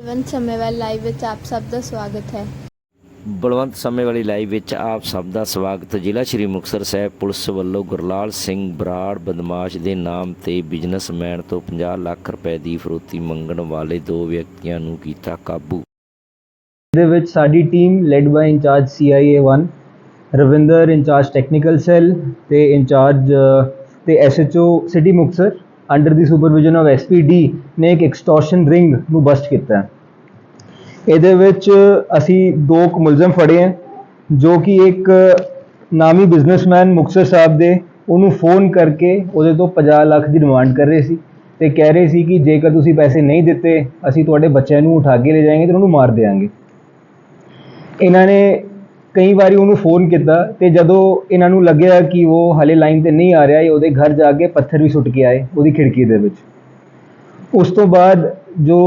Balwant ਸਮੇਵਾਲ live ਵਿੱਚ ਆਪ ਸਭ ਦਾ ਸਵਾਗਤ ਹੈ। ਬਲਵੰਤ ਸਮੇਂ ਵਾਲੀ ਲਾਈਵ ਵਿੱਚ ਆਪ ਸਭ ਦਾ ਸਵਾਗਤ। ਜ਼ਿਲ੍ਹਾ ਸ਼੍ਰੀ ਮੁਕਤਸਰ ਸਾਹਿਬ ਪੁਲਿਸ ਵੱਲੋਂ ਗੁਰਲਾਲ ਸਿੰਘ ਬਰਾੜ ਬਦਮਾਸ਼ ਦੇ ਨਾਮ ਤੇ ਬਿਜ਼ਨਸਮੈਨ ਤੋਂ 50 ਲੱਖ ਰੁਪਏ ਦੀ ਫਰੋਤੀ ਮੰਗਣ ਵਾਲੇ ਦੋ ਵਿਅਕਤੀਆਂ ਨੂੰ ਕੀਤਾ ਕਾਬੂ। ਦੇ ਵਿੱਚ ਸਾਡੀ team led by incharge CIA 1 Ravinder incharge technical cell ਤੇ ਇੰਚਾਰਜ ਤੇ SHO ਸਿਟੀ ਮੁਕਤਸਰ ਅੰਡਰ ਦੀ ਸੁਪਰਵਿਜ਼ਨ ਆਫ SPD ਨੇ ਇੱਕ ਐਕਸਟੋਰਸ਼ਨ ਰਿੰਗ ਨੂੰ ਬਸਟ ਕੀਤਾ ਇਹਦੇ ਵਿੱਚ ਅਸੀਂ ਦੋ ਕੁ ਮੁਲਜ਼ਮ ਫੜੇ ਹੈ, ਜੋ ਕਿ ਇੱਕ ਨਾਮੀ ਬਿਜ਼ਨਸਮੈਨ ਮੁਕਤਸਰ ਸਾਹਿਬ ਦੇ, ਉਹਨੂੰ ਫੋਨ ਕਰਕੇ ਉਹਦੇ ਤੋਂ 50 ਲੱਖ ਦੀ ਡਿਮਾਂਡ ਕਰ ਰਹੇ ਸੀ ਤੇ ਕਹਿ ਰਹੇ ਸੀ ਕਿ ਜੇਕਰ ਤੁਸੀਂ ਪੈਸੇ ਨਹੀਂ ਦਿੱਤੇ, ਅਸੀਂ ਤੁਹਾਡੇ ਬੱਚਿਆਂ ਨੂੰ ਉਠਾ ਕੇ ਲੈ ਜਾਵਾਂਗੇ ਤੇ ਉਹਨੂੰ ਮਾਰ ਦੇਵਾਂਗੇ ਇਹਨਾਂ ਨੇ ਕਈ ਵਾਰੀ ਉਹਨੂੰ ਫੋਨ ਕੀਤਾ ਤੇ ਜਦੋਂ ਇਹਨਾਂ ਨੂੰ ਲੱਗਿਆ ਕਿ ਉਹ ਹਲੇ ਲਾਈਨ ਤੇ ਨਹੀਂ ਆ ਰਿਹਾ, ਇਹ ਉਹਦੇ ਘਰ ਜਾ ਕੇ ਪੱਥਰ ਵੀ ਸੁੱਟ ਕੇ ਆਏ ਉਹਦੀ ਖਿੜਕੀ ਦੇ ਵਿੱਚ। ਉਸ ਤੋਂ ਬਾਅਦ ਜੋ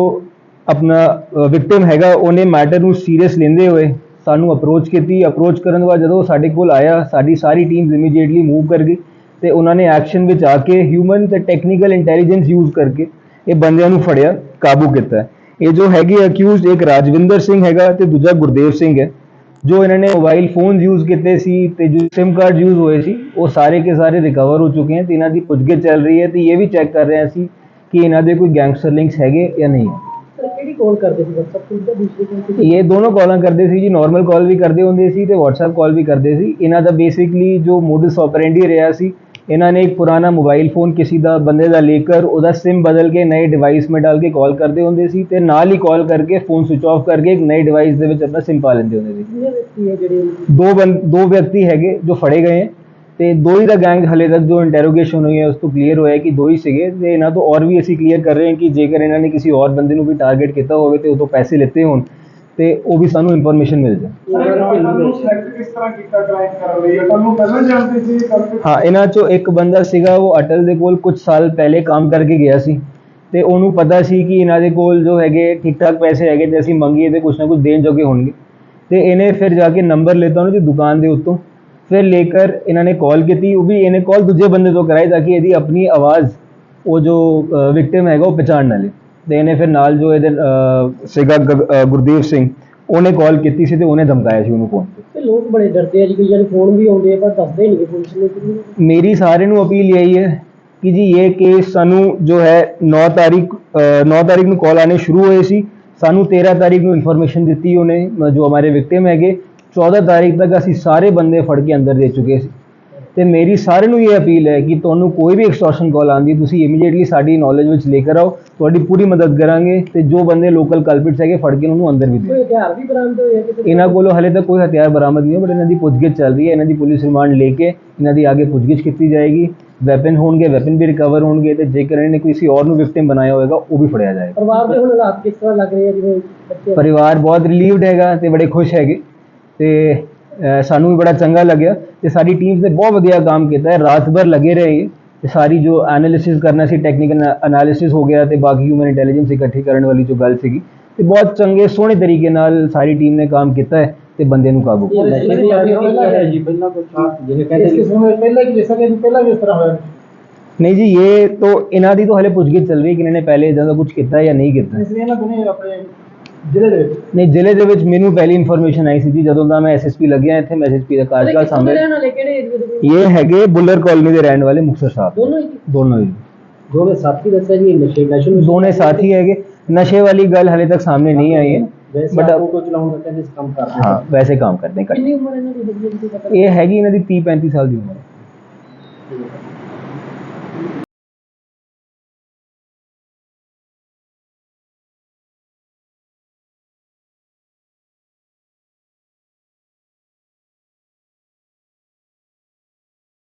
ਆਪਣਾ ਵਿਕਟਿਮ ਹੈਗਾ, ਉਹਨੇ ਮੈਟਰ ਨੂੰ ਸੀਰੀਅਸ ਲੈਂਦੇ ਹੋਏ ਸਾਨੂੰ ਅਪਰੋਚ ਕੀਤੀ। ਅਪਰੋਚ ਕਰਨ ਤੋਂ ਬਾਅਦ ਜਦੋਂ ਉਹ ਸਾਡੇ ਕੋਲ ਆਇਆ, ਸਾਡੀ ਸਾਰੀ ਟੀਮ ਇਮੀਡੀਏਟਲੀ ਮੂਵ ਕਰ ਗਈ ਤੇ ਉਹਨਾਂ ਨੇ ਐਕਸ਼ਨ ਵਿੱਚ ਆ ਕੇ ਹਿਊਮਨ ਤੇ ਟੈਕਨੀਕਲ ਇੰਟੈਲੀਜੈਂਸ ਯੂਜ਼ ਕਰਕੇ ਇਹ ਬੰਦਿਆਂ ਨੂੰ ਫੜਿਆ, ਕਾਬੂ ਕੀਤਾ। ਇਹ ਜੋ ਹੈਗੇ ਅਕਿਊਜ਼ਡ ਇੱਕ ਰਾਜਵਿੰਦਰ ਸਿੰਘ ਹੈਗਾ ਤੇ ਦੂਜਾ ਗੁਰਦੇਵ ਸਿੰਘ ਹੈ। ਜੋ ਇਹਨਾਂ ਨੇ ਮੋਬਾਈਲ ਫੋਨਸ ਯੂਜ਼ ਕੀਤੇ ਸੀ ਤੇ ਜੋ SIM ਕਾਰਡ ਯੂਜ਼ ਹੋਏ ਸੀ ਉਹ ਸਾਰੇ ਕੇ ਸਾਰੇ ਰਿਕਵਰ ਹੋ ਚੁੱਕੇ ਹਨ ਤੇ ਇਹਨਾਂ ਦੀ ਪੁੱਛਗਿੱਛ ਚੱਲ ਰਹੀ ਹੈ ਤੇ ਇਹ ਵੀ ਚੈੱਕ ਕਰ ਰਹੇ ਅਸੀਂ ਕਿ ਇਹਨਾਂ ਦੇ ਕੋਈ ਗੈਂਗਸਟਰ ਲਿੰਕਸ ਹੈਗੇ ਜਾਂ ਨਹੀਂ। ਕਿਹੜੀ ਕਾਲ ਕਰਦੇ ਸੀ? WhatsApp ਤੇ ਜਾਂ ਦੂਸਰੇ ਕੋਲ ਇਹ ਦੋਨੋਂ ਕਾਲਾਂ ਕਰਦੇ ਸੀ ਜੀ ਨਾਰਮਲ ਕਾਲ ਵੀ ਕਰਦੇ ਹੁੰਦੇ ਸੀ ਤੇ WhatsApp ਕਾਲ ਵੀ ਕਰਦੇ ਸੀ। ਇਹਨਾਂ ਦਾ ਬੇਸਿਕਲੀ ਜੋ ਮੋਡਸ ਆਪਰੈਂਡੀ ਰਿਹਾ ਸੀ ਇਹਨਾਂ ਨੇ ਇੱਕ ਪੁਰਾਣਾ ਮੋਬਾਈਲ ਫੋਨ ਕਿਸੇ ਦਾ ਬੰਦੇ ਦਾ ਲੈ ਕੇ ਉਹਦਾ SIM ਬਦਲ ਕੇ ਨਏ ਡਿਵਾਈਸ ਮੇ ਡਾਲ ਕੇ ਕਾਲ ਕਰਦੇ ਹੁੰਦੇ ਸੀ ਤੇ ਨਾਲ ਹੀ ਕਾਲ ਕਰਕੇ ਫੋਨ ਸਵਿਚ ਆਫ ਕਰਕੇ ਇੱਕ ਨਏ ਡਿਵਾਈਸ ਦੇ ਵਿੱਚ ਆਪਣਾ SIM ਪਾ ਲੈਂਦੇ ਹੁੰਦੇ ਸੀ। ਦੋ ਦੋ ਵਿਅਕਤੀ ਹੈਗੇ ਜੋ ਫੜੇ ਗਏ ਹੈ ਤੇ ਦੋ ਹੀ ਦਾ ਗੈਂਗ ਹਲੇ ਤੱਕ ਜੋ ਇੰਟਰੋਗੇਸ਼ਨ ਹੋਈ ਹੈ ਉਸ ਤੋਂ ਕਲੀਅਰ ਹੋਇਆ ਕਿ ਦੋ ਹੀ ਸੀਗੇ ਤੇ ਇਹਨਾਂ ਤੋਂ ਔਰ ਵੀ ਅਸੀਂ ਕਲੀਅਰ ਕਰ ਰਹੇ ਹਾਂ ਕਿ ਜੇਕਰ ਇਹਨਾਂ ਨੇ ਕਿਸੇ ਔਰ ਬੰਦੇ ਨੂੰ ਵੀ ਟਾਰਗੇਟ ਕੀਤਾ ਹੋਵੇ ਤੇ ਉਹ ਤੋਂ ਪੈਸੇ ਲਿੱਤੇ ਹੋਣ ਤੇ ਉਹ ਵੀ ਸਾਨੂੰ ਇਨਫੋਰਮੇਸ਼ਨ ਮਿਲ ਜਾ ਹਾਂ, ਇਹਨਾਂ ਚੋਂ ਇੱਕ ਬੰਦਾ ਸੀਗਾ, ਉਹ ਅਟਲ ਦੇ ਕੋਲ ਕੁਝ ਸਾਲ ਪਹਿਲੇ ਕੰਮ ਕਰਕੇ ਗਿਆ ਸੀ ਤੇ ਉਹਨੂੰ ਪਤਾ ਸੀ ਕਿ ਇਹਨਾਂ ਦੇ ਕੋਲ ਜੋ ਹੈਗੇ ਠੀਕ ਠਾਕ ਪੈਸੇ ਹੈਗੇ ਤੇ ਅਸੀਂ ਮੰਗੀਏ ਤੇ ਕੁਝ ਨਾ ਕੁਝ ਦੇਣ ਜੋਗੇ ਹੋਣਗੇ। ਤੇ ਇਹਨੇ ਫਿਰ ਜਾ ਕੇ ਨੰਬਰ ਲੈਤਾ ਉਹਨਾਂ ਦੀ ਦੁਕਾਨ ਦੇ ਉੱਤੋਂ। ਫਿਰ ਲੇਕਰ ਇਹਨਾਂ ਨੇ ਕਾਲ ਕੀਤੀ, ਉਹ ਵੀ ਇਹਨੇ ਕਾਲ ਦੂਜੇ ਬੰਦੇ ਤੋਂ ਕਰਾਈ ਤਾਂ ਕਿ ਇਹਦੀ ਆਪਣੀ ਆਵਾਜ਼, ਉਹ ਜੋ ਵਿਕਟਿਮ ਹੈਗਾ, ਉਹ ਪਛਾਣ ਨਾ ਲੇ ਤੇ ਇਹਨੇ ਫਿਰ ਨਾਲ ਜੋ ਇਹਦੇ ਸੀਗਾ ਗ- ਅਹ, ਗੁਰਦੇਵ ਸਿੰਘ ਉਹਨੇ ਕਾਲ ਕੀਤੀ ਸੀ ਤੇ ਉਹਨੇ ਧਮਕਾਇਆ ਸੀ ਉਹਨੂੰ ਫੋਨ ਤੇ। ਤੇ ਲੋਕ ਬੜੇ ਡਰਦੇ ਆ ਜੀ ਕਈਆਂ ਨੂੰ ਫੋਨ ਵੀ ਆਉਂਦੇ ਆ ਪਰ ਦੱਸਦੇ ਨਹੀਂ ਪੁਲਿਸ ਨੂੰ। ਕਿ ਮੇਰੀ ਸਾਰਿਆਂ ਨੂੰ ਅਪੀਲ ਇਹੀ ਹੈ ਕਿ ਜੀ ਇਹ ਕੇਸ ਸਾਨੂੰ ਜੋ ਹੈ 9 ਤਾਰੀਖ ਅ, 9 ਤਾਰੀਖ ਨੂੰ ਕਾਲ ਆਨੇ ਸ਼ੁਰੂ ਹੋਏ ਸੀ। ਸਾਨੂੰ 13 ਤਾਰੀਖ ਨੂੰ ਇਨਫੋਰਮੇਸ਼ਨ ਦਿੱਤੀ ਉਹਨੇ ਜੋ ਹਮਾਰੇ ਵਿਕਟਿਮ ਹੈਗੇ। 14 ਤਾਰੀਖ ਤੱਕ ਅਸੀਂ ਸਾਰੇ ਬੰਦੇ ਫੜ ਕੇ ਅੰਦਰ ਦੇ ਚੁੱਕੇ ਸੀ। ਤੇ ਮੇਰੀ ਸਾਰਿਆਂ ਨੂੰ ਇਹ ਅਪੀਲ ਹੈ ਕਿ ਤੁਹਾਨੂੰ ਕੋਈ ਵੀ ਐਕਸਟੋਰਸ਼ਨ ਕਾਲ ਆਂਦੀ ਤੁਸੀਂ ਇਮੀਡੀਏਟਲੀ ਸਾਡੀ ਤੁਹਾਡੀ ਪੂਰੀ ਮਦਦ ਕਰਾਂਗੇ ਤੇ ਜੋ ਬੰਦੇ ਲੋਕਲ ਕਲਪਿਟਸ ਹੈਗੇ ਫੜ ਕੇ ਉਹਨੂੰ ਅੰਦਰ ਵੀ ਕੋਈ ਹਥਿਆਰ ਵੀ ਬਰਾਮਦ ਹੋਏ ਕਿਤੇ ਇਹਨਾਂ ਕੋਲੋਂ ਹਲੇ ਤੱਕ ਕੋਈ ਹਥਿਆਰ ਬਰਾਮਦ ਨਹੀਂ ਹੋਇਆ ਬਟ ਇਹਨਾਂ ਦੀ ਪੁੱਛਗਿੱਛ ਚੱਲ ਰਹੀ ਹੈ ਇਹਨਾਂ ਦੀ ਪੁਲਿਸ ਰਿਮਾਂਡ ਲੈ ਕੇ ਇਹਨਾਂ ਦੀ ਅੱਗੇ ਪੁੱਛਗਿੱਛ ਕੀਤੀ ਜਾਏਗੀ। ਵੈਪਨ ਹੋਣਗੇ ਵੈਪਨ ਵੀ ਰਿਕਵਰ ਹੋਣਗੇ ਤੇ ਜੇਕਰ ਇਹਨਾਂ ਨੇ ਕਿਸੇ ਹੋਰ ਨੂੰ ਵਿਕਟਿਮ ਬਣਾਇਆ ਹੋਵੇਗਾ ਉਹ ਵੀ ਫੜਿਆ ਜਾਏਗਾ। ਪਰਿਵਾਰ ਦੇ ਹੁਣ ਹਾਲਾਤ ਕਿਸ ਤਰ੍ਹਾਂ ਲੱਗ ਰਹੇ ਆ ਜਿਵੇਂ ਬੱਚੇ? ਪਰਿਵਾਰ ਬਹੁਤ ਰਿਲੀਵਡ ਹੈਗਾ ਤੇ ਬੜੇ ਖੁਸ਼ ਹੈਗੇ। ਤੇ ਸਾਨੂੰ ਵੀ ਬੜਾ ਚੰਗਾ ਲੱਗਿਆ ਤੇ ਸਾਡੀ ਟੀਮ ਨੇ ਬਹੁਤ ਵਧੀਆ ਕੰਮ ਕੀਤਾ ਹੈ ਰਾਤ ਭਰ ਲੱਗੇ ਰਹੇ। ਤੇ ਸਾਰੀ ਜੋ ਐਨਾਲਿਸਿਸ ਕਰਨਾ ਸੀ ਟੈਕਨੀਕਲ ਐਨਾਲਿਸਿਸ ਹੋ ਗਿਆ ਤੇ ਬਾਕੀ ਹਿਊਮਨ ਇੰਟੈਲੀਜੈਂਸ ਇਕੱਠੀ ਕਰਨ ਵਾਲੀ ਜੋ ਗੱਲ ਸੀਗੀ ਤੇ ਬਹੁਤ ਚੰਗੇ ਸੋਹਣੇ ਤਰੀਕੇ ਨਾਲ ਸਾਰੀ ਟੀਮ ਨੇ ਕੰਮ ਕੀਤਾ ਹੈ ਤੇ ਬੰਦੇ ਨੂੰ ਕਾਬੂ ਕੀਤਾ ਨਸ਼ੇ ਦੀ ਆਦੀ ਪਹਿਲਾਂ ਹੈ ਜੀ ਪਹਿਲਾਂ ਕੁਝ ਜਿਵੇਂ ਇਸ ਕਿਸਮ ਦੇ ਪਹਿਲਾਂ ਹੀ ਜਿਸਾ ਕਿ ਪਹਿਲਾਂ ਵੀ ਇਸ ਤਰ੍ਹਾਂ ਹੋਇਆ। ਨਹੀਂ ਜੀ ਇਹ तो ਇਹਨਾਂ ਦੀ ਤਾਂ ਹਲੇ ਪੁੱਛਗਿੱਛ ਚੱਲ ਰਹੀ ਹੈ ਕਿ ਇਹਨਾਂ ਨੇ ਪਹਿਲੇ ਇਦਾਂ ਦਾ ਕੁਝ ਕੀਤਾ ਹੈ ਜਾਂ ਨਹੀਂ ਕੀਤਾ। ਇਸ ਲਈ ਇਹਨਾਂ ਦੁਨੀਆ ਆਪਣੇ ਜ਼ਿਲ੍ਹੇ ਦੇ ਵਿੱਚ? ਨਹੀਂ ਜ਼ਿਲ੍ਹੇ ਦੇ ਵਿੱਚ ਮੈਨੂੰ ਪਹਿਲੀ ਇਨਫੋਰਮੇਸ਼ਨ ਆਈ ਸੀ ਜੀ ਜਦੋਂ ਦਾ ਮੈਂ ਐਸਐਸਪੀ ਲੱਗਿਆ ਇੱਥੇ ਮੈਂ ਐਸਐਸਪੀ ਦਾ ਕਾਰਜਕਾਲ ਸਾਹਮਣੇ ਰਹਿਣ ਵਾਲੇ? ਕਿਹੜੇ ਏਰੀਏ ਦੇ ਵਿੱਚ? ਇਹ ਹੈਗੇ ਬੁੱਲਰ ਕਾਲੋਨੀ ਦੇ ਰਹਿਣ ਵਾਲੇ ਮੁਕਤਸਰ ਸਾਹਿਬ। ਦੋਨੋਂ ਹੀ? ਦੋਨੋਂ ਹੀ। ਦੋਵੇਂ ਸਾਥੀ ਦੱਸਿਆ ਜੀ ਨਸ਼ੇ ਨਸ਼ੇ ਨੂੰ ਦੋਨੇ ਸਾਥੀ ਹੈਗੇ। ਨਸ਼ੇ ਵਾਲੀ ਗੱਲ ਹਲੇ ਤੱਕ ਸਾਹਮਣੇ ਨਹੀਂ ਆਈ ਹੈ। ਬਟ ਆਟੋ ਚਲਾਉਣ ਦਾ ਕਹਿੰਦੇ ਇਸ ਕੰਮ ਕਰਦੇ ਹਾਂ ਵੈਸੇ ਕੰਮ ਕਰਦੇ ਕਿੰਨੀ ਉਮਰ ਇਹਨਾਂ ਦੀ? ਪਤਾ ਇਹ ਹੈਗੀ ਇਹਨਾਂ ਦੀ 30 35 ਸਾਲ ਦੀ ਉਮਰ।